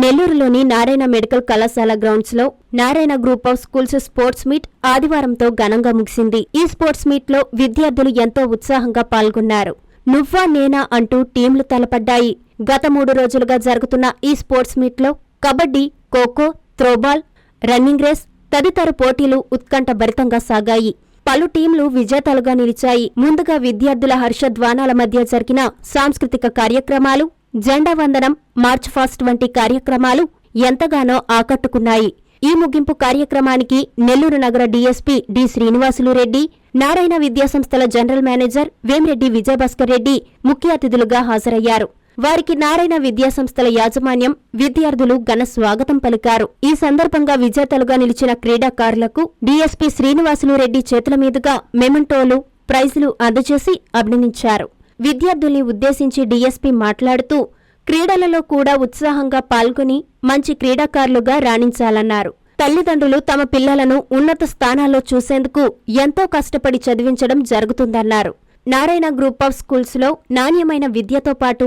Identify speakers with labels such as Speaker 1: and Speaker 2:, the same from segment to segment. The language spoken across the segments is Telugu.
Speaker 1: నెల్లూరులోని నారాయణ మెడికల్ కళాశాల గ్రౌండ్స్లో Narayana group of schools sports meet ఆదివారంతో ఘనంగా ముగిసింది. ఈ స్పోర్ట్స్ మీట్లో విద్యార్థులు ఎంతో ఉత్సాహంగా పాల్గొన్నారు. నువ్వా నేనా అంటూ టీంలు తలపడ్డాయి. గత మూడు రోజులుగా జరుగుతున్న ఈ స్పోర్ట్స్ మీట్లో kabaddi kho-kho throwball running race తదితర పోటీలు ఉత్కంఠభరితంగా సాగాయి. పలు టీంలు విజేతలుగా నిలిచాయి. ముందుగా విద్యార్థుల హర్షధ్వానాల మధ్య జరిగిన సాంస్కృతిక కార్యక్రమాలు జెండా వందనం మార్చ్ ఫాస్ట్ వంటి కార్యక్రమాలు ఎంతగానో ఆకట్టుకున్నాయి. ఈ ముగింపు కార్యక్రమానికి నెల్లూరు నగర డీఎస్పీ డి శ్రీనివాసులు రెడ్డి నారాయణ విద్యాసంస్థల జనరల్ మేనేజర్ వేమిరెడ్డి విజయభాస్కర్ రెడ్డి ముఖ్య అతిథులుగా హాజరయ్యారు. వారికి నారాయణ విద్యాసంస్థల యాజమాన్యం విద్యార్థులు ఘన స్వాగతం పలికారు. ఈ సందర్భంగా విజేతలుగా నిలిచిన క్రీడాకారులకు డీఎస్పీ శ్రీనివాసులు రెడ్డి చేతుల మీదుగా మెమంటోలు ప్రైజులు అందజేసి అభినందించారు. విద్యార్థుల్ని ఉద్దేశించి డీఎస్పీ మాట్లాడుతూ క్రీడలలో కూడా ఉత్సాహంగా పాల్గొని మంచి క్రీడాకారులుగా రాణించాలన్నారు. తల్లిదండ్రులు తమ పిల్లలను ఉన్నత స్థానాల్లో చూసేందుకు ఎంతో కష్టపడి చదివించడం జరుగుతుందన్నారు. నారాయణ గ్రూప్ ఆఫ్ స్కూల్స్లో నాణ్యమైన విద్యతో పాటు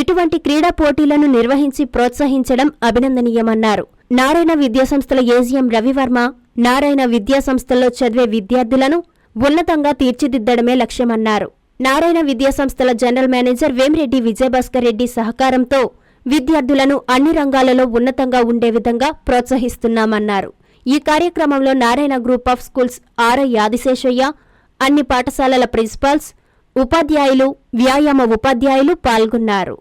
Speaker 1: ఇటువంటి క్రీడా పోటీలను నిర్వహించి ప్రోత్సహించడం అభినందనీయమన్నారు. నారాయణ విద్యాసంస్థల ఏజీఎం రవివర్మ నారాయణ విద్యాసంస్థల్లో చదివే విద్యార్థులను ఉన్నతంగా తీర్చిదిద్దడమే లక్ష్యమన్నారు. నారాయణ విద్యా సంస్థల జనరల్ మేనేజర్ వేమిరెడ్డి విజయభాస్కర్ రెడ్డి సహకారంతో విద్యార్థులను అన్ని రంగాలలో ఉన్నతంగా ఉండే విధంగా ప్రోత్సహిస్తున్నామన్నారు. ఈ కార్యక్రమంలో Narayana group of schools RI Adiseshaiah అన్ని పాఠశాలల ప్రిన్సిపాల్స్ ఉపాధ్యాయులు వ్యాయామ ఉపాధ్యాయులు పాల్గొన్నారు.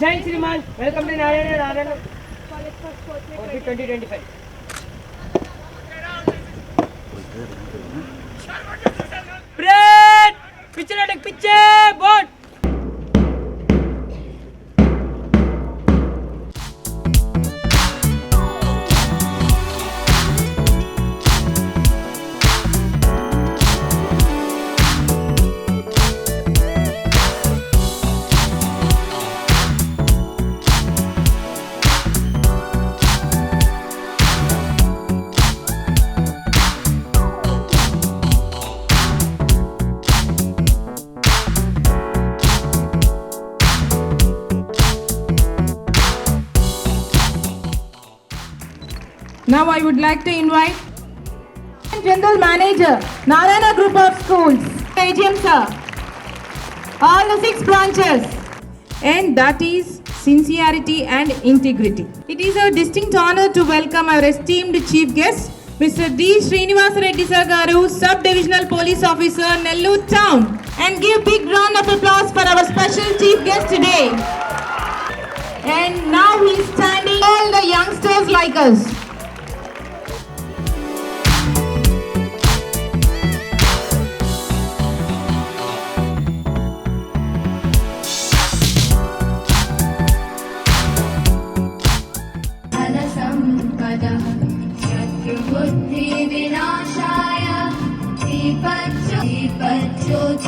Speaker 2: జై Shriman welcome to Narayana Narayana twenty twenty five break picture పిచ్చే boat
Speaker 3: Now I would like to invite General Manager, Narayana Group of Schools, AGM sir, all the six branches, and that is sincerity and integrity. It is a distinct honor to welcome our esteemed chief guest, Mr. D. Srinivas Reddy sir garu, Sub-Divisional Police Officer, Nellore Town, and give big round of applause for our special chief guest today. And now he is standing all the youngsters like us.
Speaker 4: धनसम्पदः शत्रुबुद्धिविनाशाय। दीपज्यो दीपज्योतिर्नमोऽस्तु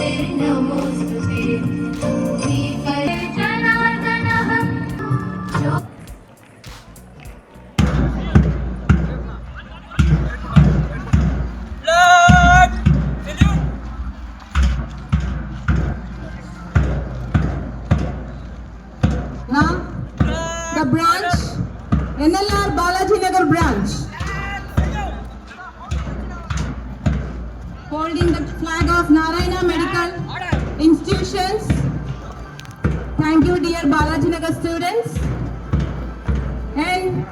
Speaker 3: Branch. Holding the flag of Narayana Medical Institutions. Thank you, dear Balaji Nagar students. And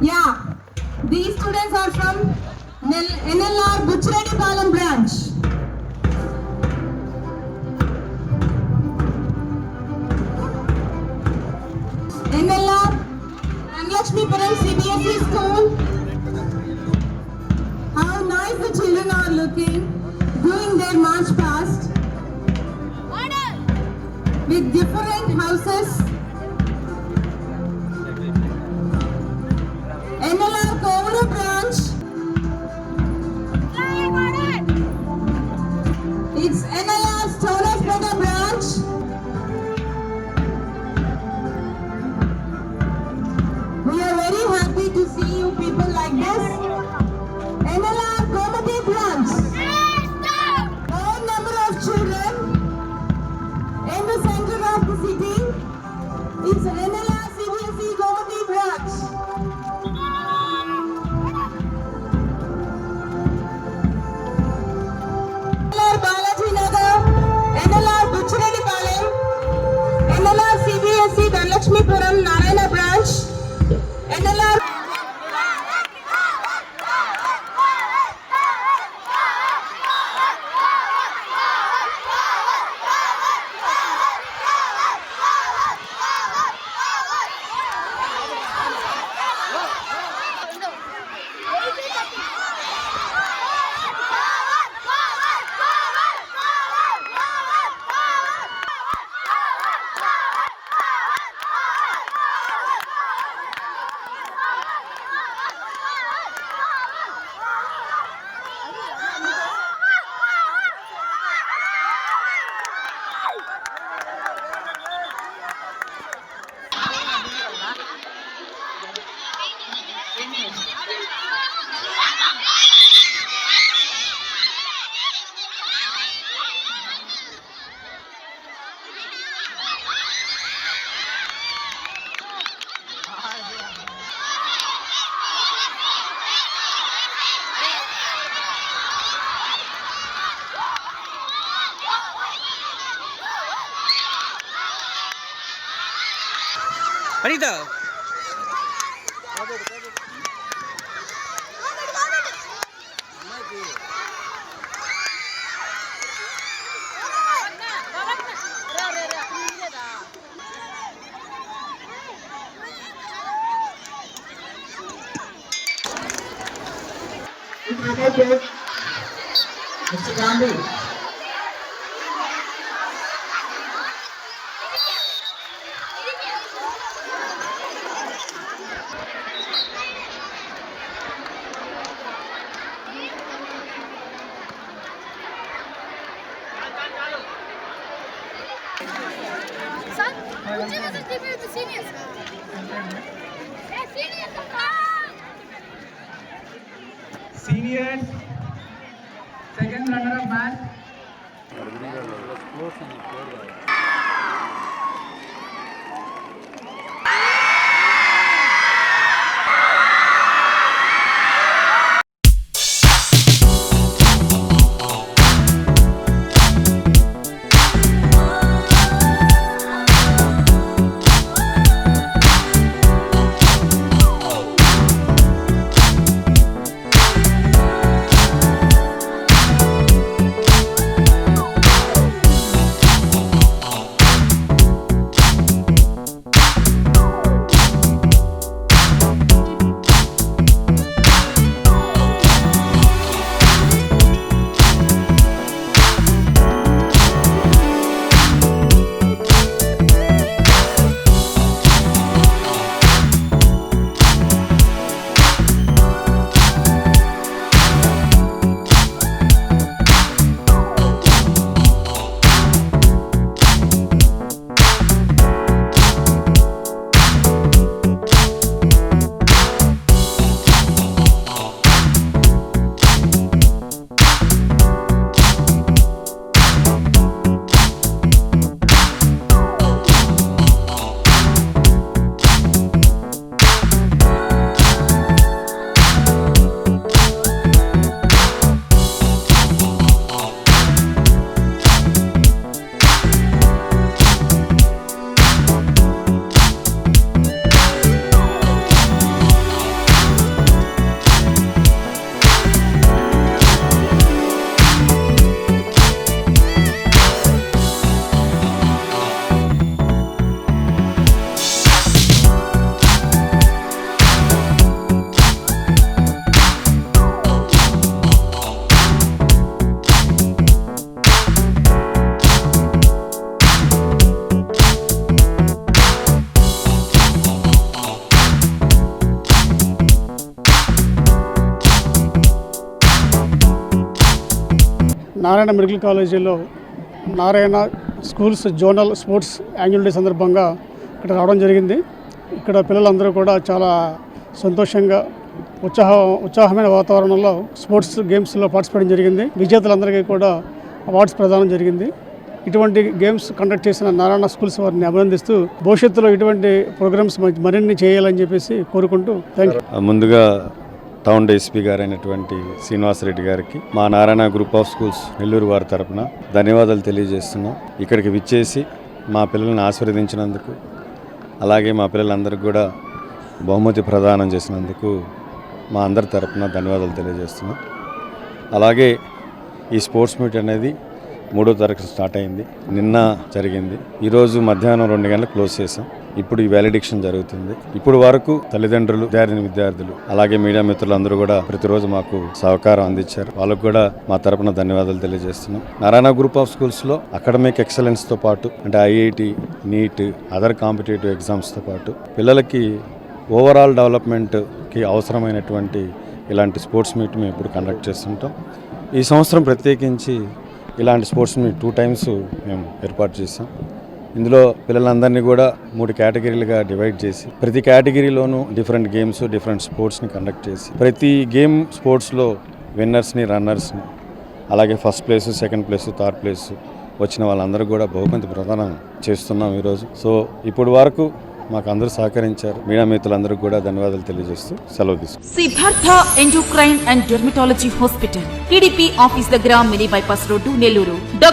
Speaker 3: yeah, these students are from NLR Butchreddy Palam branch. CBSE school. How nice the children are looking, doing their march past with different houses. people like this? NLR comedy plants. More number of children in the center of the city. It's NLR CBSE comedy branch. NLR
Speaker 2: Balaji
Speaker 5: Nagar, NLR
Speaker 4: Bucharedi Palem, NLR CBSE Dhanlakshmi Puram Nara. Anita. Mr. Gandhi. seniors?
Speaker 5: Seniors, second runner-up man.
Speaker 6: Narayana medical కాలేజీలో Narayana schools zonal sports annual day సందర్భంగా ఇక్కడ రావడం జరిగింది. ఇక్కడ పిల్లలందరూ కూడా చాలా సంతోషంగా ఉత్సాహ ఉత్సాహమైన వాతావరణంలో స్పోర్ట్స్ గేమ్స్లో పార్టిసిపేట్ జరిగింది. విజేతలందరికీ కూడా అవార్డ్స్ ప్రదానం జరిగింది. ఇటువంటి గేమ్స్ కండక్ట్ చేసిన నారాయణ స్కూల్స్ వారిని అభినందిస్తూ భవిష్యత్తులో ఇటువంటి ప్రోగ్రామ్స్ మరిన్ని చేయాలని చెప్పేసి కోరుకుంటూ థ్యాంక్ యూ
Speaker 7: ముందుగా టౌన్ డీఎస్పీ గారైనటువంటి శ్రీనివాసరెడ్డి గారికి మా Narayana group of schools Nellore వారి తరపున ధన్యవాదాలు తెలియజేస్తున్నాం. ఇక్కడికి విచ్చేసి మా పిల్లల్ని ఆశీర్వదించినందుకు అలాగే మా పిల్లలందరికీ కూడా బహుమతి ప్రదానం చేసినందుకు మా అందరి తరపున ధన్యవాదాలు తెలియజేస్తున్నాం. అలాగే ఈ స్పోర్ట్స్ మీట్ అనేది మూడో తారీఖు స్టార్ట్ అయింది. నిన్న జరిగింది. ఈరోజు మధ్యాహ్నం రెండు గంటలకు క్లోజ్ చేసాం ఇప్పుడు ఈ వ్యాలిడిక్షన్ జరుగుతుంది. ఇప్పుడు వరకు తల్లిదండ్రులు విద్యార్థిని విద్యార్థులు అలాగే మీడియా మిత్రులందరూ కూడా ప్రతిరోజు మాకు సహకారం అందించారు. వాళ్ళకు కూడా మా తరపున ధన్యవాదాలు తెలియజేస్తున్నాం. నారాయణ గ్రూప్ ఆఫ్ స్కూల్స్లో అకాడమిక్ ఎక్సలెన్స్తో పాటు అంటే ఐఐటి నీట్ అదర్ కాంపిటేటివ్ ఎగ్జామ్స్తో పాటు పిల్లలకి ఓవరాల్ డెవలప్మెంట్కి అవసరమైనటువంటి ఇలాంటి స్పోర్ట్స్ మీట్ మేము ఇప్పుడు కండక్ట్ చేస్తుంటాం. ఈ సంవత్సరం ప్రత్యేకించి ఇలాంటి స్పోర్ట్స్ మీట్ టూ టైమ్స్ మేము ఏర్పాటు చేసాం ఇందులో పిల్లలందరినీ కూడా మూడు కేటగిరీలుగా డివైడ్ చేసి ప్రతి కేటగిరీలోనూ డిఫరెంట్ గేమ్స్ డిఫరెంట్ స్పోర్ట్స్ని కండక్ట్ చేసి ప్రతి గేమ్ స్పోర్ట్స్లో విన్నర్స్ని రన్నర్స్ని అలాగే first place second place third place వచ్చిన వాళ్ళందరూ కూడా బహుమతి ప్రదానం చేస్తున్నాం ఈరోజు. సో ఇప్పుడు వరకు మాకు అందరూ సహకరించారు. మీడియా మిత్రులందరికీ కూడా ధన్యవాదాలు తెలియజేస్తూ సెలవు తీసుకు
Speaker 8: Siddhartha endocrine and dermatology hospital TDP office దగ్గర mini bypass road Nellore.